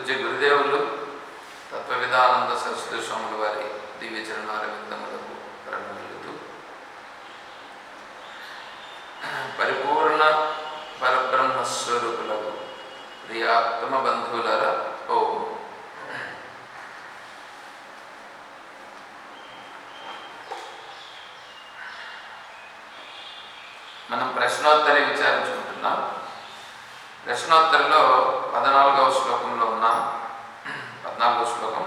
పూజ్య గురుదేవులు తత్వవిధానంద సరస్వతి స్వాముల వారి దివ్య చరణారవిందములకు ప్రణమిల్లుతూ పరిపూర్ణ పరబ్రహ్మస్వరూపులకు ప్రియాత్మ బంధువులర ఓ. మనం ప్రశ్నోత్తరి విచారించుకుంటున్నాం. ప్రశ్నోత్తరిలో పద్నాలుగవ శ్లోకంలో ఉన్నాం పద్నాలుగవ శ్లోకం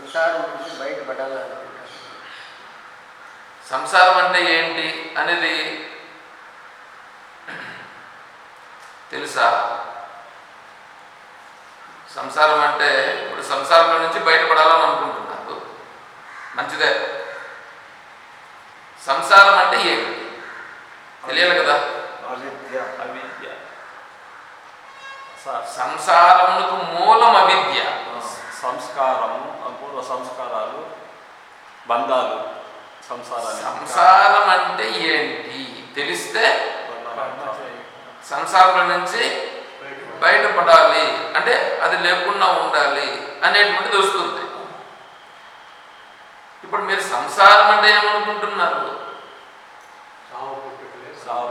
సంసారం నుంచి బయటపడాలనుకుంటాను సంసారం అంటే ఏంటి అనేది తెలుసా? సంసారం అంటే ఇప్పుడు సంసారంలో నుంచి బయటపడాలని అనుకుంటున్నారు. మంచిదే. సంసారం అంటే ఏంటి తెలియాలి కదా? అవిద్య. అవిద్య. స- సంసారమునకు మూలం అవిద్య. సంస్కారము అపూర్వ సంస్కారాలు బంధాలు సంసారాన్ని సంసారం అంటే ఏంటి? తెలిస్తే సంసారంలో నుంచి బయటపడాలి. అంటే అది లేకుండా ఉండాలి అనేటువంటిది వస్తుంది. ఇప్పుడు మీరు సంసారం అంటే ఏమనుకుంటున్నారు? సావు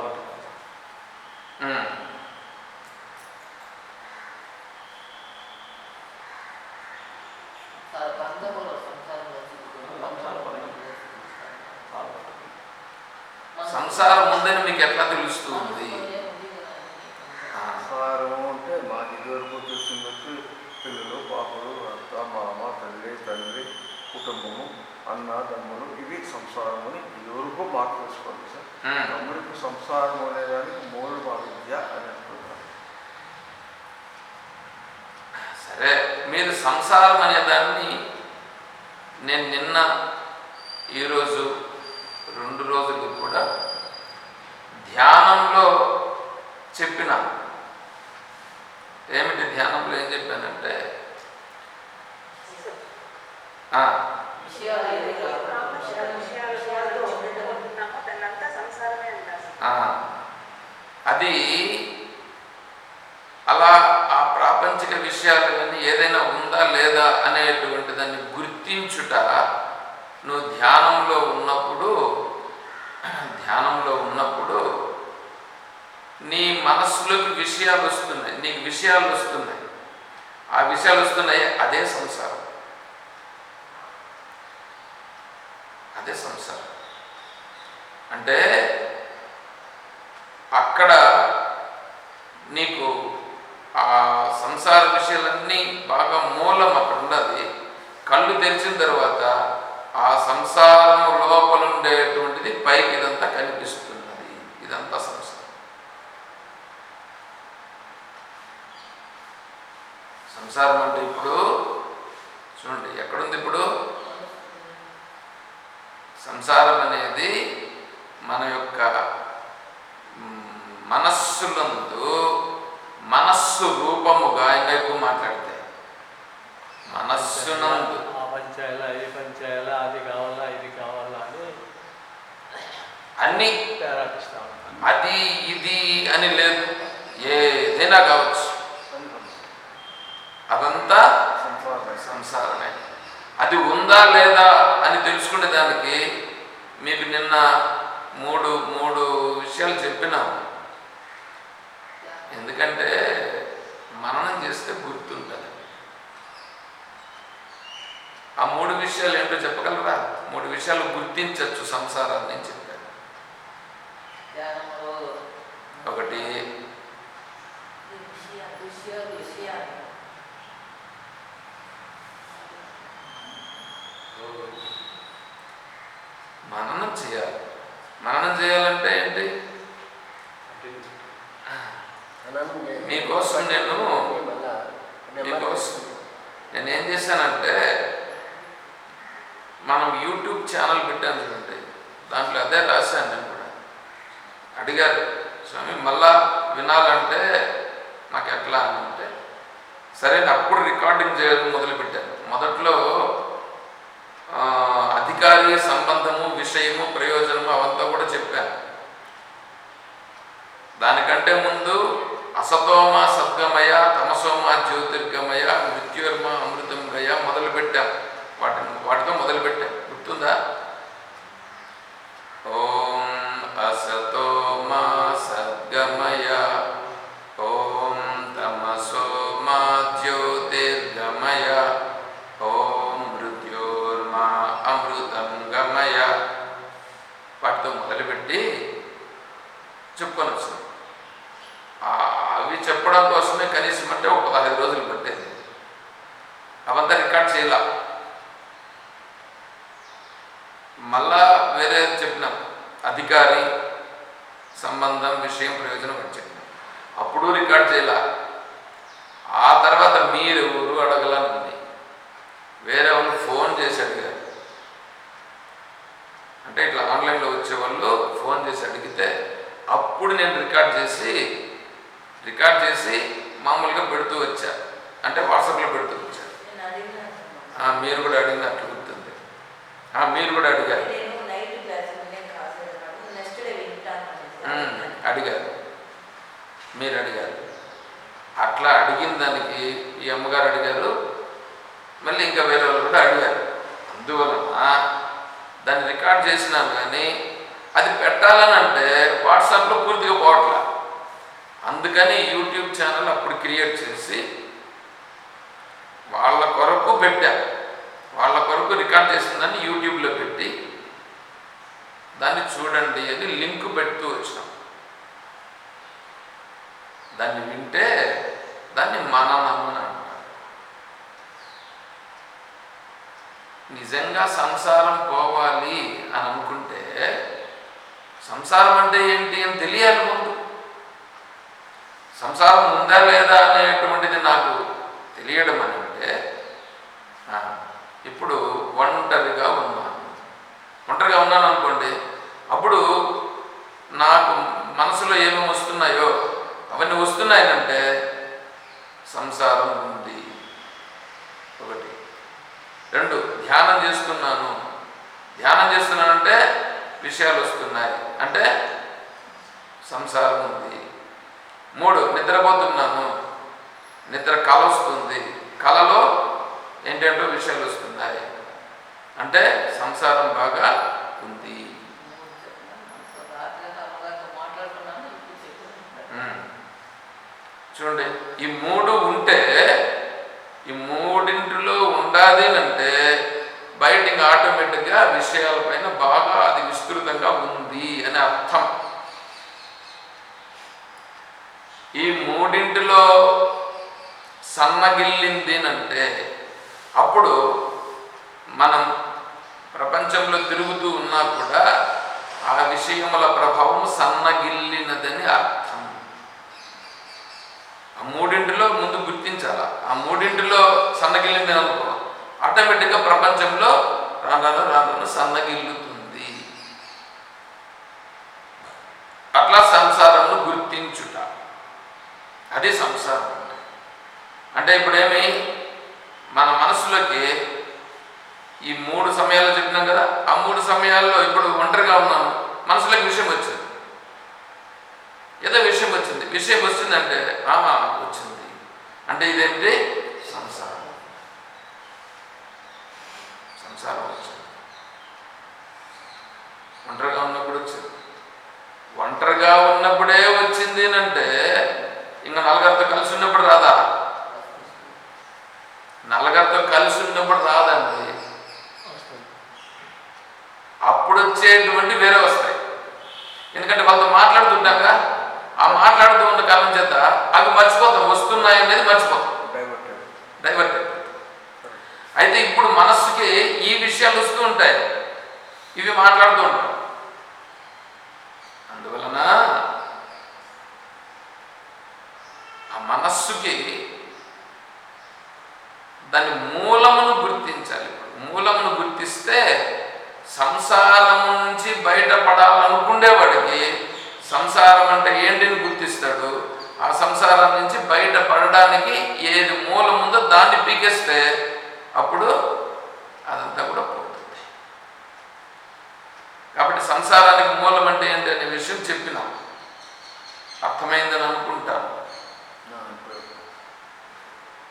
ఉమ్. సంసారం ఉందని మీకు ఎట్లా తెలుస్తుంది? సంసారం అంటే మా ఇదివరకు చూసింది వచ్చి పిల్లలు పాపలు అత్త మామ తల్లి తండ్రి కుటుంబము అన్న తమ్ముడు ఇవి సంసారం అని ఇదివరకు మాకు తెలుసుకోండి సార్. తమ్ముడికి సంసారం అనేదానికి మూలం అవిద్య అని సరే మీరు సంసారం అనే దాన్ని నేను నిన్న ఈరోజు రెండు రోజులు ధ్యానంలో చెప్పిన. ఏమిటి ధ్యానంలో ఏం చెప్పానంటే? అది అలా ఆ ప్రాపంచిక విషయాలు కానీ ఏదైనా ఉందా లేదా అనేటువంటి దాన్ని గుర్తించుట నువ్వు ధ్యానంలో ఉన్నప్పుడు ధ్యానంలో ఉన్నప్పుడు నీ మనస్సులోకి విషయాలు వస్తున్నాయి నీకు విషయాలు వస్తున్నాయి. ఆ విషయాలు వస్తున్నాయి అదే సంసారం. అదే సంసారం. అంటే అక్కడ నీకు ఆ సంసార విషయాలన్నీ బాగా మూలం అక్కడ ఉన్నది. కళ్ళు తెరిచిన తర్వాత ఆ సంసారం లోపల ఉండేటువంటిది పైకి ఇదంతా కనిపిస్తున్నది. ఇదంతా సంసారం. సంసారం అంటే ఇప్పుడు చూడండి ఎక్కడుంది ఇప్పుడు? సంసారం అనేది మన యొక్క మనస్సులందు మనస్సు రూపముగా ఎక్కువ మాట్లాడితే. మనస్సునందు. ఆ పని చేయాలా ఇది పని చేయాలా అది కావాలా ఇది కావాలా అని అన్ని అది ఇది అని లేదు. ఏదైనా కావచ్చు. అదంతా సంసారమే. అది ఉందా లేదా అని తెలుసుకునే దానికి మీకు నిన్న మూడు మూడు విషయాలు చెప్పినాము. ఎందుకంటే మననం చేస్తే గుర్తుంటుంది. ఆ మూడు విషయాలు ఏంటో చెప్పగలరా? మూడు విషయాలు గుర్తించవచ్చు సంసారాన్ని ధ్యానంలో ఒకటి చేయాలి. మననం చేయాలంటే ఏంటి? మీకోసం నేను మీకోసం నేను ఏం చేశానంటే మనం యూట్యూబ్ ఛానల్ పెట్టాను చూడండి. దాంట్లో అదే రాశాను నేను కూడా. అడిగారు స్వామి మళ్ళా వినాలంటే నాకు ఎట్లా అని అంటే సరే అప్పుడు రికార్డింగ్ చేయడం మొదలుపెట్టాను. మొదట్లో అధికారి సంబంధము విషయము ప్రయోజనము అవంతా కూడా చెప్పాను దానికంటే ముందు అసతోమ సద్గమయ తమసోమ జ్యోతిర్గమయ మృత్యుర్మ అమృతం గయ మొదలు పెట్టాం వాటిని వాటితో మొదలు పెట్టాం గుర్తుందా? ఓం అసతోమ సద్గమయ ఓం తమసోమ జ్యోతిర్గమయ చెప్పడం కోసమే కనీసం అంటే ఒక పదహైదు రోజులు పట్టేది. అవంతా రికార్డ్ చేయాల. మళ్ళా వేరే చెప్పినాం. అధికారి సంబంధం విషయం ప్రయోజనం అని చెప్పినాం. అప్పుడు రికార్డ్ చేయాల. ఆ తర్వాత మీరు ఎవరు అడగలనుంది వేరే వాళ్ళు ఫోన్ చేసి అడిగారు. అంటే ఇట్లా ఆన్లైన్లో వచ్చే వాళ్ళు ఫోన్ చేసి అడిగితే అప్పుడు నేను రికార్డ్ చేసి రికార్డ్ చేసి మామూలుగా పెడుతూ వచ్చా. అంటే వాట్సాప్లో పెడుతూ వచ్చా. మీరు కూడా అడిగినట్లు గుర్తుంది. మీరు కూడా అడిగారు. అడిగారు. మీరు అడిగారు. అట్లా అడిగిన దానికి ఈ అమ్మగారు అడిగారు. మళ్ళీ ఇంకా వేరే వాళ్ళు కూడా అడిగారు. అందువలన దాన్ని రికార్డ్ చేసినాను కానీ అది పెట్టాలని అంటే వాట్సాప్లో పూర్తిగా పోవట్లా. అందుకని యూట్యూబ్ ఛానల్ అప్పుడు క్రియేట్ చేసి వాళ్ళ కొరకు పెట్టా. వాళ్ళ కొరకు రికార్డ్ చేసిన దాన్ని యూట్యూబ్లో పెట్టి దాన్ని చూడండి అని లింక్ పెడుతూ వచ్చినాం. దాన్ని వింటే దాన్ని మననం అంటారు. నిజంగా సంసారం పోవాలి అని అనుకుంటే సంసారం అంటే ఏంటి అని తెలియాలి ముందు. సంసారం ఉందా లేదా అనేటువంటిది నాకు తెలియడం అని అంటే ఇప్పుడు ఒంటరిగా ఉన్నాను. ఒంటరిగా ఉన్నాను అనుకోండి అప్పుడు నాకు మనసులో ఏమేమి వస్తున్నాయో అవన్నీ వస్తున్నాయనంటే సంసారం ఉంది. ఒకటి. రెండు ధ్యానం చేస్తున్నాను. ధ్యానం చేస్తున్నానంటే విషయాలు వస్తున్నాయి. అంటే సంసారం ఉంది. మూడు నిద్రపోతున్నాను. నిద్ర కళ వస్తుంది కలలో ఏంటంటో విషయాలు వస్తున్నాయి. అంటే సంసారం బాగా ఉంది. చూడండి ఈ మూడు ఉంటే ఈ మూడింటిలో ఉండాలి అంటే బయట ఇంకా ఆటోమేటిక్గా విషయాలపైన బాగా అది విస్తృతంగా ఉంది అని అర్థం. ఈ మూడింటిలో సన్నగిల్లింది అంటే అప్పుడు మనం ప్రపంచంలో తిరుగుతూ ఉన్నా కూడా ఆ విషయముల ప్రభావం సన్నగిల్లినదని అర్థం. ఆ మూడింటిలో ముందు గుర్తించాల? ఆ మూడింటిలో సన్నగిల్లింది అనుకో ఆటోమేటిక్గా ప్రపంచంలో రాను రాను సన్నగిల్లుతుంది. అట్లా సంసారంను గుర్తించు అదే సంసారం. అంటే అంటే ఇప్పుడేమి? మన మనసులోకి ఈ మూడు సమయాల్లో చెప్పినాం కదా ఆ మూడు సమయాల్లో ఇప్పుడు ఒంటరిగా ఉన్నాను మనసులోకి విషయం వచ్చింది. ఏదో విషయం వచ్చింది. విషయం వచ్చిందంటే ఆహా వచ్చింది. అంటే ఇదేంటి? సంసారం. సంసారం వచ్చింది. ఒంటరిగా ఉన్నప్పుడు వచ్చింది. ఒంటరిగా ఉన్నప్పుడే వచ్చింది అంటే ఇంకా నలుగురితో కలిసి ఉన్నప్పుడు రాదా? నలుగురితో కలిసి ఉన్నప్పుడు రాదండి. అప్పుడు వచ్చేటువంటి వేరే వస్తాయి. ఎందుకంటే వాళ్ళతో మాట్లాడుతుంటాగా ఆ మాట్లాడుతూ ఉన్న కాలం చేత అవి మర్చిపోతాం. వస్తున్నాయి అనేది మర్చిపోతాం. డైవర్ట్ అయితే ఇప్పుడు మనస్సుకి ఈ విషయాలు వస్తూ ఉంటాయి. ఇవి మాట్లాడుతూ ఉంటాం. అందువలన ఆ మనస్సుకి దాని మూలమును గుర్తించాలి. మూలమును గుర్తిస్తే సంసారం నుంచి బయటపడాలనుకునేవాడికి సంసారం అంటే ఏంటిని గుర్తిస్తాడు? ఆ సంసారం నుంచి బయటపడడానికి ఏది మూలం ఉందో దాన్ని పీకేస్తే అప్పుడు అదంతా కూడా పోతుంది. కాబట్టి సంసారానికి మూలం అంటే ఏంటి అనే విషయం చెప్పినాం. అర్థమైందని అనుకుంటాను.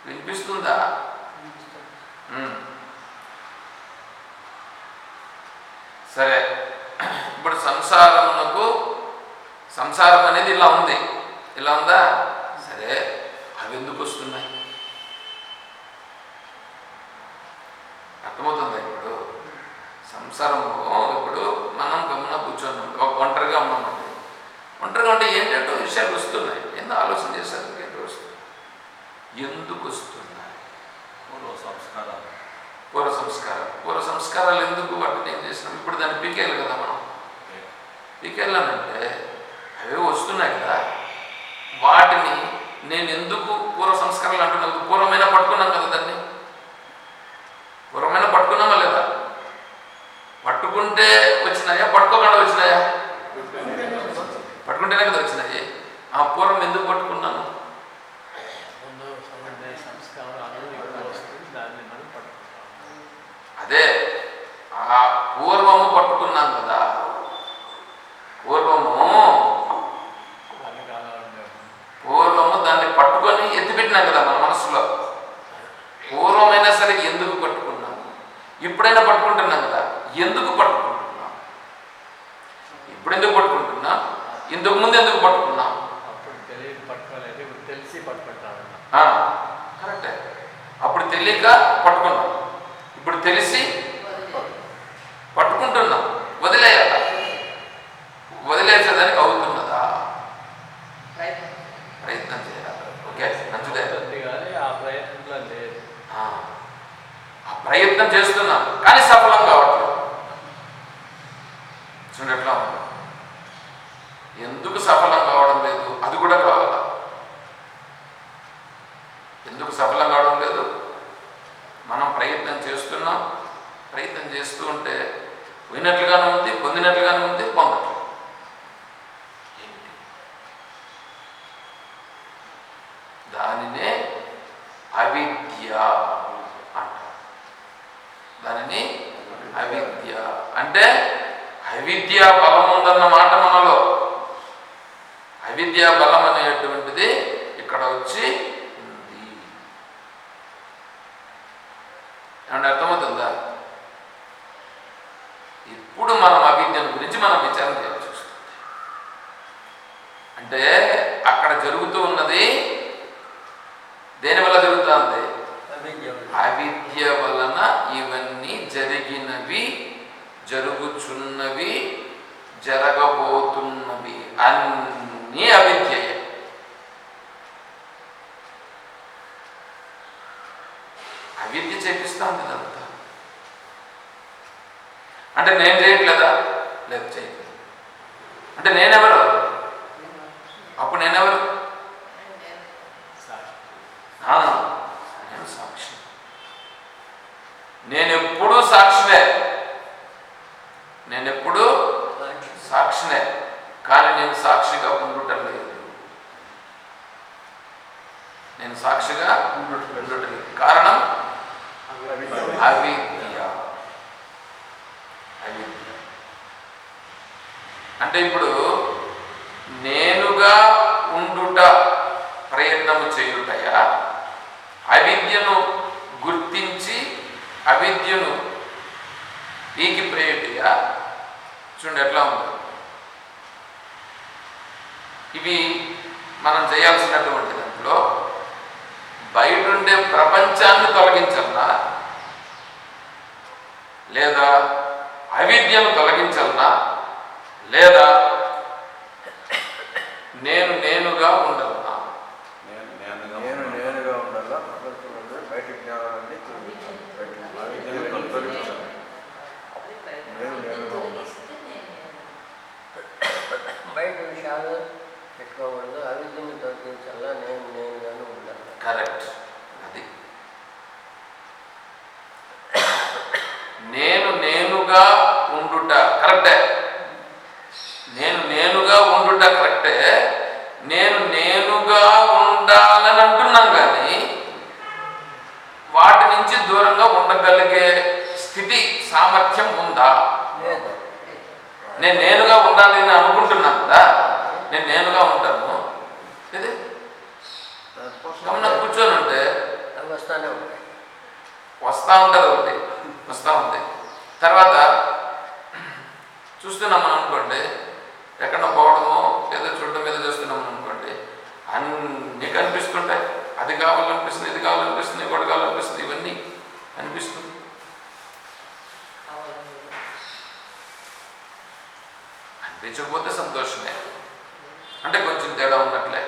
వినిపిస్తుందా. సరే. ఇప్పుడు సంసారమునకు సంసారం అనేది ఇలా ఉంది. ఇలా ఉందా? సరే. అవి ఎందుకు వస్తున్నాయి? అర్థమవుతుందా ఇప్పుడు? సంసారము ఇప్పుడు మనం గమన కూర్చొని ఒక ఒంటరిగా ఉన్నామండి ఒంటరిగా ఉంటే ఏంటంటే విషయాలు వస్తున్నాయి. ఎందుకు ఆలోచన చేశారు ఎందుకు వస్తున్నాయి పూర్వ సంస్కారాలు. పూర్వ సంస్కారాలు పూర్వ సంస్కారాలు ఎందుకు? వాటిని ఏం చేసినాం. ఇప్పుడు దాన్ని పీకేయాలి కదా మనం. పీకేయాలనంటే అవే వస్తున్నాయి కదా. వాటిని నేను ఎందుకు పూర్వ సంస్కారాలు అంటున్నాను? పూర్వమైన పట్టుకున్నాం కదా దాన్ని. పూర్వమైన పట్టుకున్నామా లేదా? పట్టుకుంటే వచ్చినాయా? పట్టుకోకుండా వచ్చినాయా పట్టుకుంటేనే కదా వచ్చినాయి ఆ పూర్వం ఎందుకు పట్టుకున్నాను ముందు సమన్వయ సంస్కారాలు ఇప్పుడు వస్తుంది దాన్ని మనం పట్టుకుంటాం అదే ఆ పూర్వము పట్టుకున్నాం కదా పూర్వము అది కాలంలో పూర్వము దాన్ని పట్టుకొని ఎత్తిపెట్టినాం కదా మన మనసులో పూర్వమైనా సరే ఎందుకు పట్టుకున్నాము ఇప్పుడైనా పట్టుకుంటున్నాం కదా ఎందుకు పట్టుకుంటున్నాం ఇప్పుడు ఎందుకు పట్టుకుంటున్నాం ఇంతకు ముందు ఎందుకు పట్టుకున్నాం అప్పుడు తెలియక పట్టుకోలేదు ఇప్పుడు తెలిసి పట్టుకుంటామన్న ఆ, కరెక్టే అప్పుడు తెలియక పట్టుకున్నాం ఇప్పుడు తెలిసి పట్టుకుంటున్నాం వదిలేయాల వదిలేసేదానికి అవుతున్నదా ప్రయత్నం ప్రయత్నం చేయాలి ఓకే మంచిదే అవుతుంది కానీ ఆ ప్రయత్నంలో లేదు ఆ, ఆ ప్రయత్నం చేస్తున్నాం కానీ సఫలం కావట్లేదు చూడండి ఎట్లా ఉంది ఎందుకు సఫలం కావడం లేదు అది కూడా కావాలా ఎందుకు సఫలం కావడం లేదు మనం ప్రయత్నం చేస్తున్నాం ప్రయత్నం చేస్తూ ఉంటే పోయినట్లుగానే ఉంది పొందినట్లుగానే ఉంది పొందట్లేదు ఏంటి దానినే అవిద్య అంటారు దానిని అవిద్య అంటే అవిద్య బలం ఉందన్న మాట మనలో అవిద్య బలం అనేటువంటిది ఇక్కడ వచ్చి ఉంది ఏమంటే అర్థమవుతుందా ఇప్పుడు మనం అవిద్యను గురించి మనం విచారం చేయాల్సి వస్తుంది అంటే అక్కడ జరుగుతూ ఉన్నది దేని వల్ల జరుగుతుంది అవిద్య వలన ఇవన్నీ జరిగినవి జరుగుచున్నవి జరగబోతున్నవి అన్నీ అవిద్యయే. అవిద్య చేపిస్తాంది ఇదంతా అంటే నేను చేయట్లేదా? లేదు చేయట్లేదు. అంటే నేనెవరు? అప్పుడు నేనెవరు? ఆ, నేను సాక్షి. నేను ఎప్పుడూ సాక్షినే. ఎప్పుడు? సాక్షినే. కానీ నేను సాక్షిగా ఉండటం లేదు. నేను సాక్షిగా ఉండటం లేదు. కారణం? అవిద్య. అవిద్య. అంటే ఇప్పుడు నేనుగా ఉండుట ప్రయత్నము చేయుటయా? అవిద్యను గుర్తించి అవిద్యను ఈకి ప్రేయటిగా చూడండి ఎట్లా ఉంది. ఇవి మనం చేయాల్సినటువంటి దాంట్లో బయట ఉండే ప్రపంచాన్ని తొలగించాలన్నా లేదా అవిద్యను తొలగించాలన్నా లేదా నేను నేనుగా ఉండాలి నేను నేనుగా నేను ఉన్నాను. నేనుగా ఉండాలా ప్రపంచంలో బయట జ్ఞానాన్ని తొలగించాలి బయట జ్ఞానాన్ని తొలగించాలి నేను నేనుగా ఉండాలి విషయాలు పెట్టుకోకూడదు అవిద్యను తొలగించాలా నేను నేనుగాను ఉండాలి. కరెక్ట్. అది. నేను నేనుగా ఉండుట కరెక్టే. నేను నేనుగా ఉండుట కరెక్టే. నేను నేనుగా ఉండాలని అంటున్నాం కానీ వాటి నుంచి దూరంగా ఉండగలిగే స్థితి సామర్థ్యం ఉందా? నేను నేనుగా ఉండాలి అని అనుకుంటున్నాను. నేను నేనుగా ఉంటాను ఇది గమన కూర్చొని ఉంటే అవి వస్తానే ఉంటాయి వస్తూ ఉంటుంది ఒకటి. వస్తూ ఉంది. తర్వాత చూస్తున్నాం మనం అనుకోండి ఎక్కడ పోవడమో ఏదో చూడడం మీద చేస్తున్నాం అనుకోండి అన్నీ కనిపిస్తుంటాయి. అది కావాలనిపిస్తుంది ఇది కావాలనిపిస్తుంది ఇంకోటి కావాలనిపిస్తుంది ఇవన్నీ అనిపిస్తుంది అనిపించకపోతే సంతోషమే. అంటే కొంచెం తేడా ఉన్నట్లే.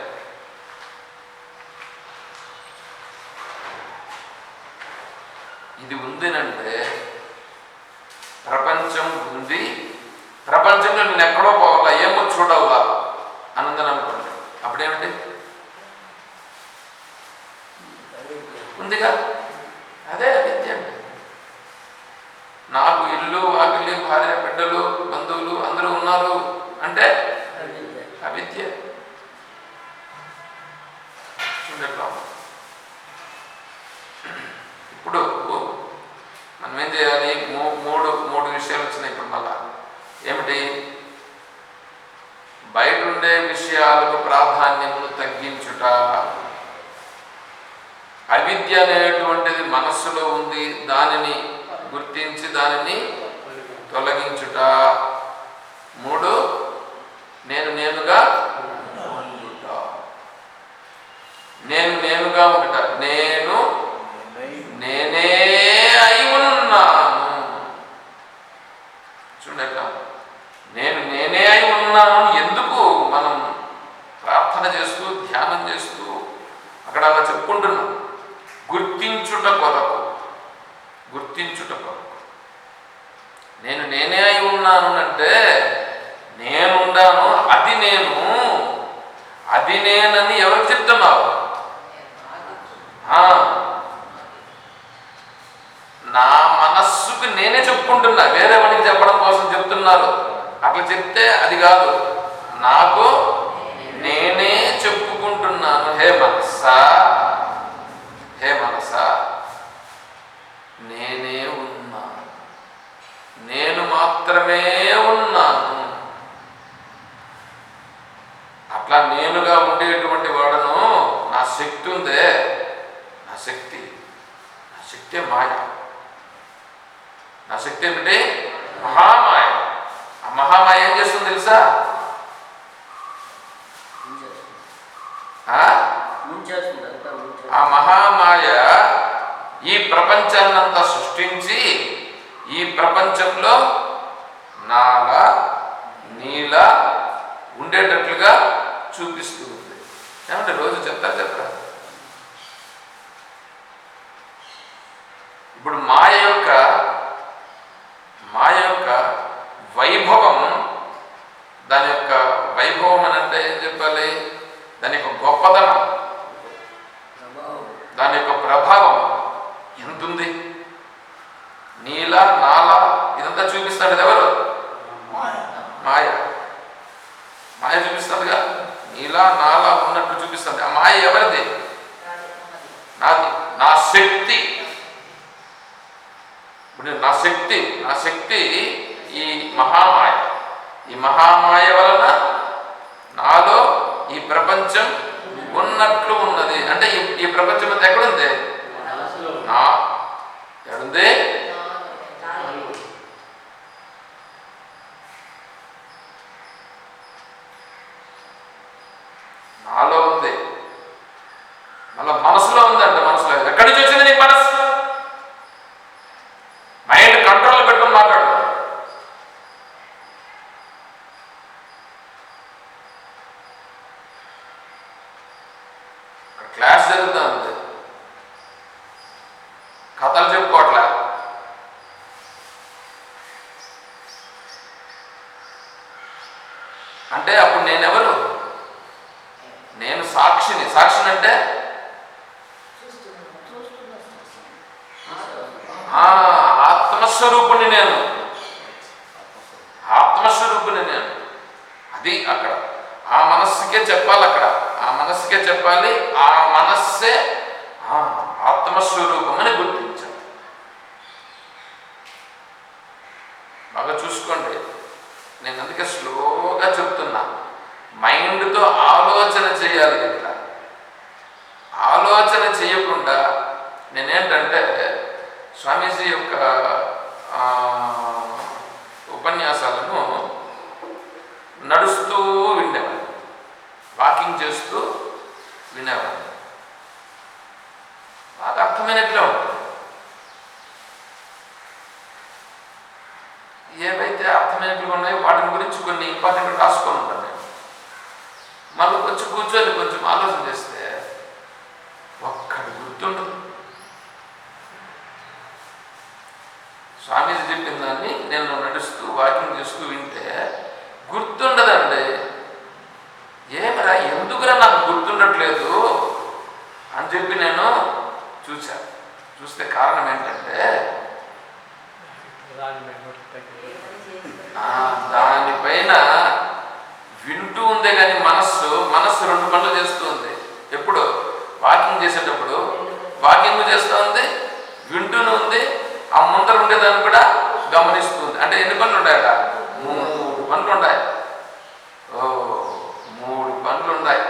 ఇది ఉందినంటే ప్రపంచం ఉంది. ప్రపంచంలో నేను ఎక్కడో పోవాలా ఏమో చూడవ్వా అనందని అనుకోండి. అప్పుడేమిటి ఉందిగా? అదే విద్య. నాకు ఇల్లు వాకిలి భార్య బిడ్డలు బంధువులు అందరూ ఉన్నారు అంటే అవిద్య అవిద్య ఇప్పుడు మనం ఏం చేయాలి మూడు మూడు విషయాలు వచ్చినాయి ఇప్పుడు మళ్ళా ఏమిటి బయట ఉండే విషయాలకు ప్రాధాన్యమును తగ్గించుట అవిద్య అనేటువంటిది మనస్సులో ఉంది దానిని గుర్తించి దానిని తొలగించుట మూడు నేను నేనుగా ఉండుట నేను నేనుగా ఉండుట నేను నేనై నేనే అయి ఉన్నాను చూడక నేను నేనే అయి ఉన్నాను ఎందుకు మనం ప్రార్థన చేస్తూ ధ్యానం చేస్తూ అక్కడ అలా చెప్పుకుంటున్నాం గుర్తించుట కొరకు గుర్తించుట కొరకు నేను నేనే అయి ఉన్నాను అంటే నేనుండాను అది నేను అది నేనని ఎవరికి చెప్తున్నావు ఆ, నా మనస్సుకు నేనే చెప్పుకుంటున్నా వేరే వాడికి చెప్పడం కోసం చెప్తున్నారు అట్లా చెప్తే అది కాదు నాకు నేనే చెప్పుకుంటున్నాను హే మనస్సా హే మనసా నేనే ఉన్నాను నేను మాత్రమే ఉన్నాను అట్లా నేనుగా ఉండేటువంటి వాడను నా శక్తి ఉందే. నా శక్తి. నా శక్తి మాయ. నా శక్తి ఏమిటి? మహామాయ. ఆ మహామాయ ఏం చేస్తుంది తెలుసా? ఆ? ఆ మహామాయ ఈ ప్రపంచాన్నంతా సృష్టించి ఈ ప్రపంచంలో నాలా నీలా ఉండేటట్లుగా చూపిస్తూ ఉంది ఏమంటే రోజు చెప్తారు చెప్పరా ఇప్పుడు మాయ యొక్క మాయ యొక్క వైభవం దాని యొక్క వైభవం అని అంటే ఏం చెప్పాలి? దాని యొక్క గొప్పదనం దాని యొక్క ప్రభావం ఎంతుంది? నీలా నాలా ఇదంతా చూపిస్తాడు ఎవరు? మాయ మాయ. నీల నాలా ఉన్నట్టు చూపిస్తుంది. ఆ మాయ ఎవరిది? నాది. నా శక్తి. ఇప్పుడు నా శక్తి నా శక్తి ఈ మహామాయ. ఈ మహామాయ వలన నాలో ఈ ప్రపంచం ఉన్నట్లు ఉన్నది. అంటే ఈ ప్రపంచం అంతా ఎక్కడుంది? కథలు అంటే అప్పుడు నేనెవరు? నేను సాక్షిని. సాక్షిని అంటే ఆత్మస్వరూపుని నేను. ఆత్మస్వరూపుని నేను. అది అక్కడ. ఆ మనస్సుకే చెప్పాలి అక్కడ. ఆ మనస్సుకే చెప్పాలి. ఆ మనస్సే ఆ, ఆత్మస్వరూపం అని గుర్తించాలి. బాగా చూసుకోండి. నేను అందుకే స్లో మైండ్తో ఆలోచన చేయాలి ఇక్కడ ఆలోచన చేయకుండా నేనేంటంటే స్వామీజీ యొక్క ఉపన్యాసాలను నడుస్తూ వినేవాడిని. వాకింగ్ చేస్తూ వినేవాడిని. బాగా అర్థమైనట్లే ఉంటుంది. ఏవైతే అర్థమైనట్లుగా ఉన్నాయో వాటిని గురించి కొన్ని ఇంపార్టెంట్ రాసుకొని ఉంటాను మళ్ళీ కొంచెం కూర్చొని కొంచెం ఆలోచన చేస్తే ఒక్కడి గుర్తుండదు. స్వామీజీ చెప్పిన దాన్ని నేను నడుస్తూ వాకింగ్ చేస్తూ వింటే గుర్తుండదండి. ఏమరా ఎందుకురా నాకు గుర్తుండట్లేదు అని చెప్పి నేను చూసా చూస్తే కారణం ఏంటంటే దానిపైన వింటూ ఉందే కానీ మనస్సు మనస్సు రెండు పనులు చేస్తూ ఉంది. ఎప్పుడు? వాకింగ్ చేసేటప్పుడు. వాకింగ్ చేస్తూ ఉంది వింటూనే ఉంది ఆ ముందర ఉండేదాన్ని కూడా గమనిస్తుంది అంటే ఎన్ని పనులు ఉన్నాయట మూడు పనులు ఉన్నాయి ఓ మూడు పనులు ఉన్నాయి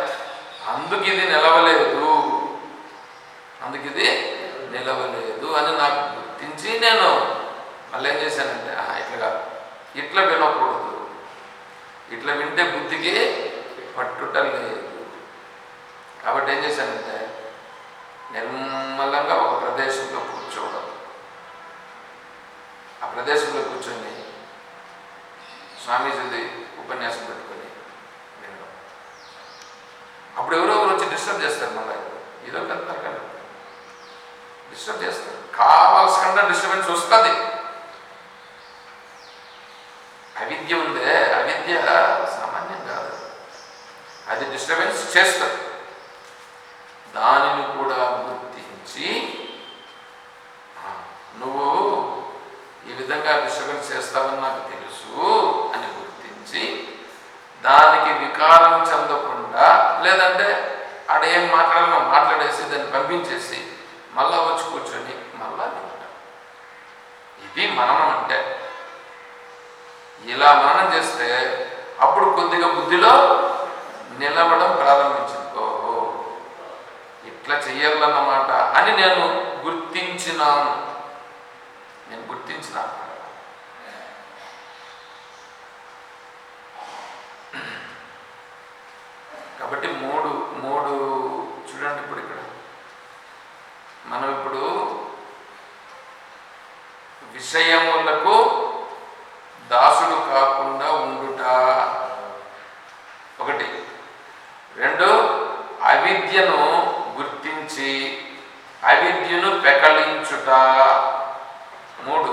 అందుకు ఇది నిలవలేదు. అందుకు ఇది నిలవలేదు అని నాకు గుర్తించి నేను మళ్ళీ ఏం చేశానంటే ఇట్లా ఇట్లా వినకూడదు ఇట్లా వింటే బుద్ధికి పట్టుట లేదు. కాబట్టి ఏం చేశానంటే నిర్మలంగా ఒక ప్రదేశంలో కూర్చోవడం. ఆ ప్రదేశంలో కూర్చొని స్వామీజీది ఉపన్యాసం పెట్టుకొని వినడం. అప్పుడు ఎవరో ఒకరు వచ్చి డిస్టర్బ్ చేస్తారు మళ్ళీ. ఇదో పెడతారు డిస్టర్బ్ చేస్తారు. కావాల్సిన డిస్టర్బెన్స్ వస్తుంది. అవిద్య ఉందే. అవిద్య సామాన్యం కాదు. అది డిస్టర్బెన్స్ చేస్తుంది. దానిని కూడా గుర్తించి నువ్వు ఈ విధంగా డిస్టర్బెన్స్ చేస్తావని నాకు తెలుసు అని గుర్తించి దానికి వికారం చెందకుండా లేదంటే ఆడ ఏం మాట్లాడాలో మాట్లాడేసి దాన్ని పంపించేసి మళ్ళా వచ్చి కూర్చొని మళ్ళా ఇది మనం అంటే ఇలా మననం చేస్తే అప్పుడు కొద్దిగా బుద్ధిలో నిలవడం ప్రారంభించింది. ఓహో ఇట్లా చెయ్యాలన్నమాట అని నేను గుర్తించినాను. నేను గుర్తించిన. కాబట్టి మూడు మూడు చూడండి ఇప్పుడు ఇక్కడ. మనం ఇప్పుడు విషయములకు దాసుడు కాకుండా ఉండుట. ఒకటి. రెండు అవిద్యను గుర్తించి అవిద్యను పెకలించుట. మూడు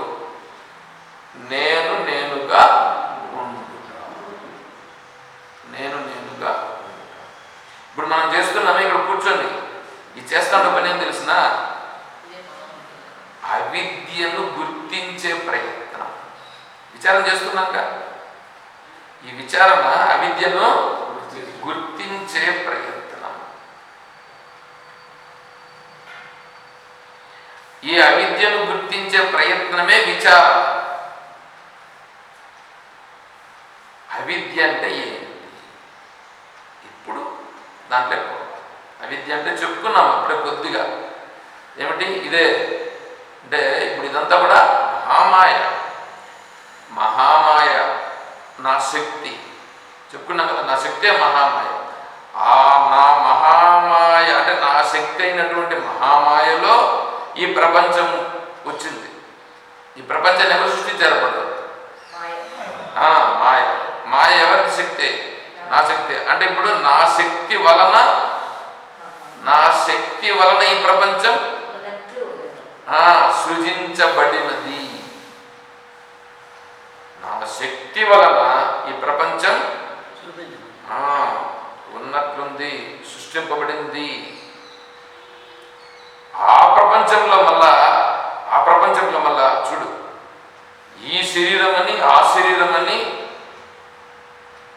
నేను నేనుగా ఉండుట నేను నేనుగా ఉండుట ఇప్పుడు మనం చేస్తున్నామే ఇక్కడ కూర్చొని ఇది చేస్తాంటే పని ఏం తెలిసిన అవిద్యను గుర్తించే ప్రయత్నం విచారం చేస్తున్నాక ఈ విచారణ అవిద్యను గుర్తించే ప్రయత్నం ఈ అవిద్యను గుర్తించే ప్రయత్నమే విచారణ అవిద్య అంటే ఏంటి ఇప్పుడు దాంట్లో పోదాం. అవిద్య అంటే చెప్పుకున్నాం అప్పుడే కొద్దిగా ఏమిటి ఇదే అంటే ఇప్పుడు ఇదంతా కూడా మహామాయ మహామాయ నా శక్తి చెప్పుకున్నాం కదా నా శక్తే మహామాయ ఆ నా మహామాయ అంటే నా శక్తి అయినటువంటి మహామాయలో ఈ ప్రపంచం వచ్చింది. ఈ ప్రపంచాన్ని ఎవరు సృష్టించారు అప్పుడు ఆ, మాయ. మాయ ఎవరికి శక్తి. నా శక్తి. అంటే ఇప్పుడు నా శక్తి వలన నా శక్తి వలన ఈ ప్రపంచం సృజించబడినది. నా శక్తి వలన ఈ ప్రపంచం ఉన్నట్లుంది సృష్టింపబడింది. ప్రపంచంలో మళ్ళా ఆ ప్రపంచంలో మళ్ళా చూడు. ఈ శరీరం అని ఆ శరీరం అని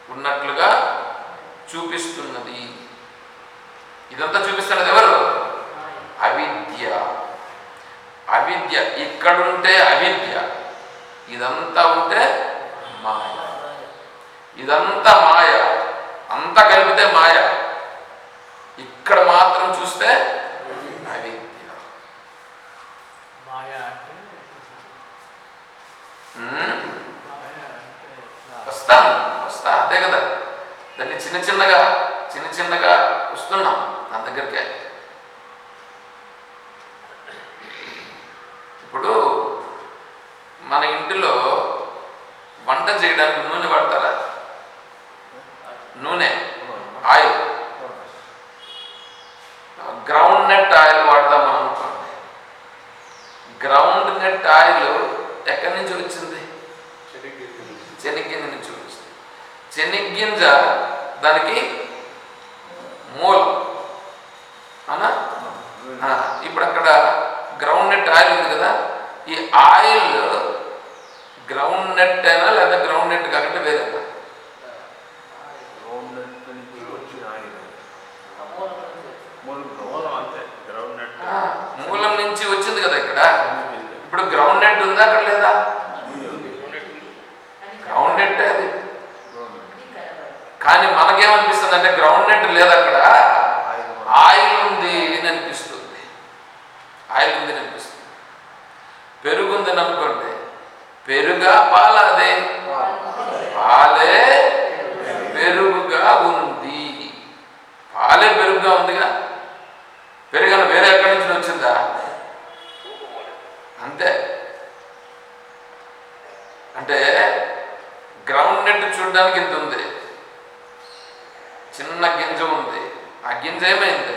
ఉన్నట్లుగా చూపిస్తున్నది. ఇదంతా చూపిస్తున్నది ఎవరు? అవిద్య. అవిద్య. ఇక్కడుంటే అవిద్య. ఇదంతా ఉంటే మాయ. ఇదంతా మాయ. అంతా కలిపితే మాయ ఇక్కడ మాత్రం చూస్తే అవిద్య మాయ అంటే ఉమ్, మాయ అంటే ఎట్లా? వస్తాను వస్తా అంతే కదా దాన్ని చిన్న చిన్నగా చిన్న చిన్నగా వస్తున్నాం. నా దగ్గరికే ఇప్పుడు మన ఇంటిలో వంట చేయడానికి నూనె వాడతారా నూనె ఆయిల్ గ్రౌండ్ నెట్ ఆయిల్ వాడదాం మనం అనుకోండి గ్రౌండ్ నెట్ ఆయిల్ ఎక్కడి నుంచి వచ్చింది శనగ్గింజ నుంచి వచ్చింది శనగ్గింజ దానికి మూలం అవునా ఆ, ఇప్పుడు అక్కడ గ్రౌండ్ నెట్ ఆయిల్ ఉంది కదా ఈ ఆయిల్ గ్రౌండ్ నెట్ అయినా లేదా గ్రౌండ్ నెట్ కాకుండా వేరేనా గ్రౌండ్ నెట్ నుంచి వచ్చిన ఆయన మూలం మూలం అంతే గ్రౌండ్ నెట్ ఆ, మూలం నుంచి వచ్చింది కదా ఇక్కడ ఇప్పుడు గ్రౌండ్ నెట్ ఉందా అక్కడ లేదా గ్రౌండ్ నెట్ అది గ్రౌండ్ నెట్ కానీ మనకేమనిపిస్తుంది అంటే గ్రౌండ్ నెట్ లేదు అక్కడ ఆయన ఆయిల్ ఉంది అని అనిపిస్తుంది ఆయిల్ ఉంది అని అనిపిస్తుంది పెరుగు ఉందని అనుకోండి పెరుగా పాల అదే పాలే పెరుగుగా ఉంది పాలే పెరుగుగా ఉందిగా పెరుగన వేరే ఎక్కడి నుంచి వచ్చిందా అంతే అంటే గ్రౌండ్ నెట్ చూడడానికి ఇంత ఉంది చిన్న గింజ ఉంది ఆ గింజ ఏమైంది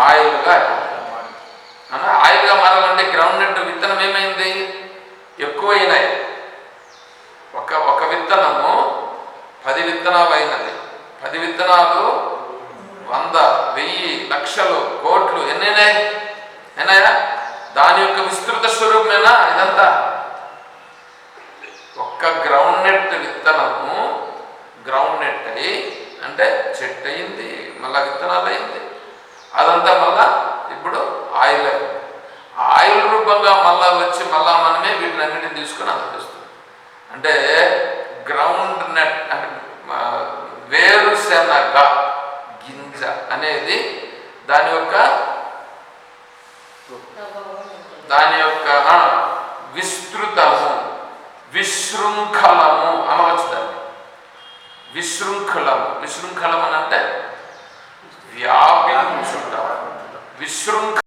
ఆయిల్గా అన్నా ఆయిల్గా మారాలంటే గ్రౌండ్ నెట్ విత్తనం ఏమైంది ఎక్కువైనాయి ఒక ఒక విత్తనము పది విత్తనాలు అయినది. పది విత్తనాలు వంద వెయ్యి లక్షలు కోట్లు ఎన్నైనాయి? ఎన్నాయా దాని యొక్క విస్తృత స్వరూపమేనా ఇదంతా. ఒక్క గ్రౌండ్ నెట్ విత్తనము గ్రౌండ్ నెట్ అయ్యి అంటే చెట్టు అయింది మళ్ళా విత్తనాలు అయింది. అదంతా మళ్ళా ఇప్పుడు ఆయిల్ అయింది. ఆయిల్ రూపంగా మళ్ళా వచ్చి మళ్ళా మనమే వీటిని అన్నిటిని తీసుకొని అందజేస్తుంది అంటే గ్రౌండ్ నెట్ అంటే వేరుశెనగ గింజ అనేది దాని యొక్క దాని యొక్క విస్తృతము విశృంఖలము అనవచ్చు దాన్ని. విశృంఖలము. విశృంఖలం అని అంటే వ్యాపించుట. విశృంఖ